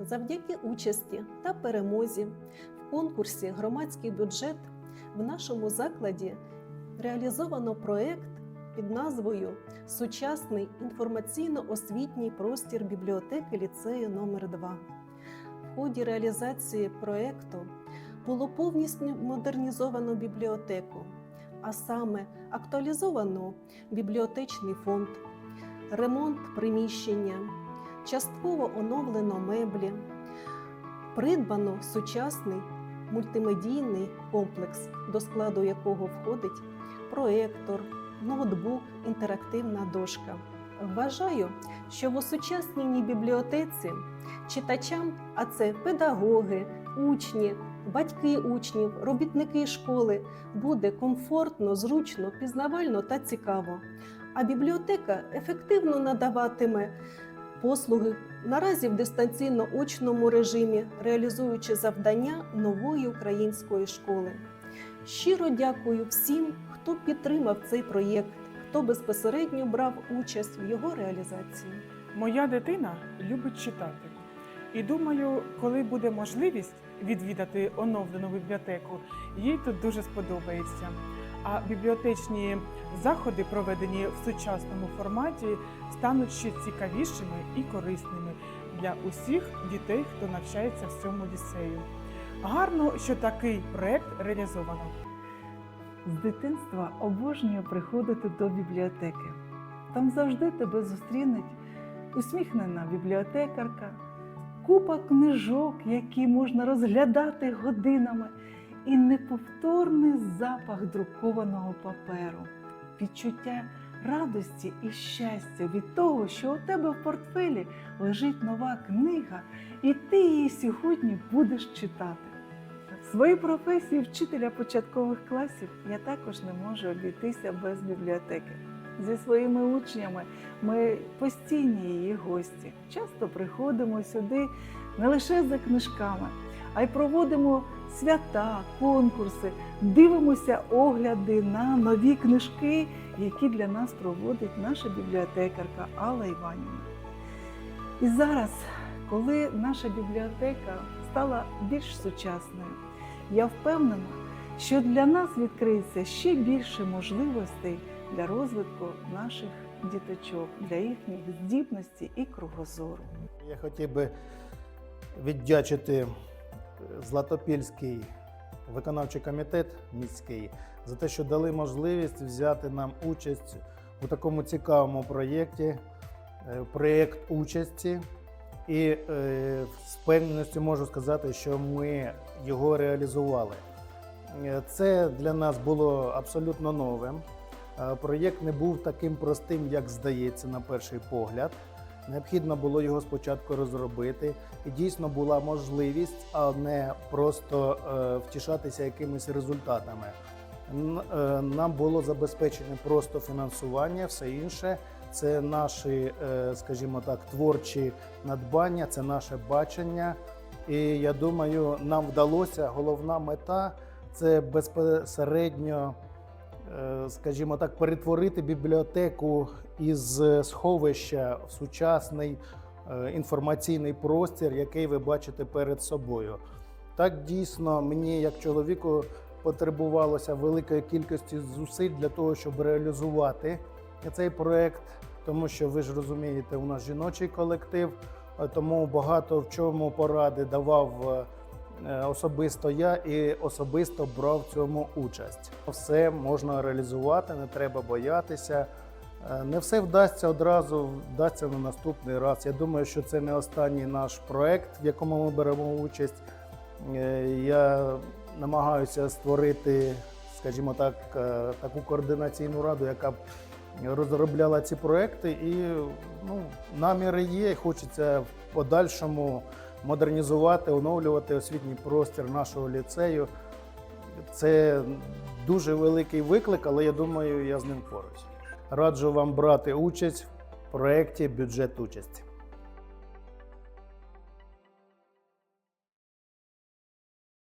Завдяки участі та перемозі в конкурсі Громадський бюджет в нашому закладі реалізовано проєкт під назвою Сучасний інформаційно-освітній простір бібліотеки ліцею номер 2 В ході реалізації проєкту було повністю модернізовано бібліотеку, а саме актуалізовано бібліотечний фонд, ремонт приміщення, частково оновлено меблі, придбано сучасний мультимедійний комплекс, до складу якого входить проектор, ноутбук, інтерактивна дошка. Вважаю, що в осучасненій бібліотеці читачам, а це педагоги, учні, батьки учнів, робітники школи, буде комфортно, зручно, пізнавально та цікаво. А бібліотека ефективно надаватиме послуги наразі в дистанційно-очному режимі, реалізуючи завдання нової української школи. Щиро дякую всім, хто підтримав цей проєкт, хто безпосередньо брав участь в його реалізації. Моя дитина любить читати. І думаю, коли буде можливість відвідати оновлену бібліотеку, їй тут дуже сподобається. А бібліотечні заходи, проведені в сучасному форматі, стануть ще цікавішими і корисними для усіх дітей, хто навчається в цьому ліцею. Гарно, що такий проект реалізовано. З дитинства обожнюю приходити до бібліотеки. Там завжди тебе зустріне усміхнена бібліотекарка, купа книжок, які можна розглядати годинами, і неповторний запах друкованого паперу, відчуття радості і щастя від того, що у тебе в портфелі лежить нова книга, і ти її сьогодні будеш читати. В своїй професії вчителя початкових класів я також не можу обійтися без бібліотеки. Зі своїми учнями ми постійні її гості. Часто приходимо сюди не лише за книжками, а й проводимо свята, конкурси, дивимося огляди на нові книжки, які для нас проводить наша бібліотекарка Алла Іванівна. І зараз, коли наша бібліотека стала більш сучасною, я впевнена, що для нас відкриється ще більше можливостей для розвитку наших діточок, для їхніх здібностей і кругозору. Я хотів би віддячити Златопільський виконавчий комітет міський за те, що дали можливість взяти нам участь у такому цікавому проєкті, е, проєкт участі. І е, з певністю можу сказати, що ми його реалізували. Е, Це для нас було абсолютно новим. Проєкт не був таким простим, як здається, на перший погляд. Необхідно було його спочатку розробити, і дійсно була можливість, а не просто е, втішатися якимись результатами. Е, Нам було забезпечено просто фінансування, все інше це наші, е, скажімо так, творчі надбання, це наше бачення. І я думаю, нам вдалося. Головна мета це безпосередньо скажімо так, перетворити бібліотеку із сховища в сучасний е, інформаційний простір, який ви бачите перед собою. Так дійсно мені, як чоловіку, потребувалося великої кількості зусиль для того, щоб реалізувати цей проект, тому що ви ж розумієте, у нас жіночий колектив, е, тому багато в чому поради давав. Е, особисто я і особисто брав в цьому участь. Все можна реалізувати, не треба боятися. Е, Не все вдасться одразу, вдасться на наступний раз. Я думаю, що це не останній наш проект, в якому ми беремо участь. Е, Я намагаюся створити, скажімо так, таку координаційну раду, яка б розробляла ці проекти. І ну, наміри є, хочеться в подальшому модернізувати, оновлювати освітній простір нашого ліцею. Це дуже великий виклик, але я думаю, я з ним впораюсь. Раджу вам брати участь в проєкті бюджет участі.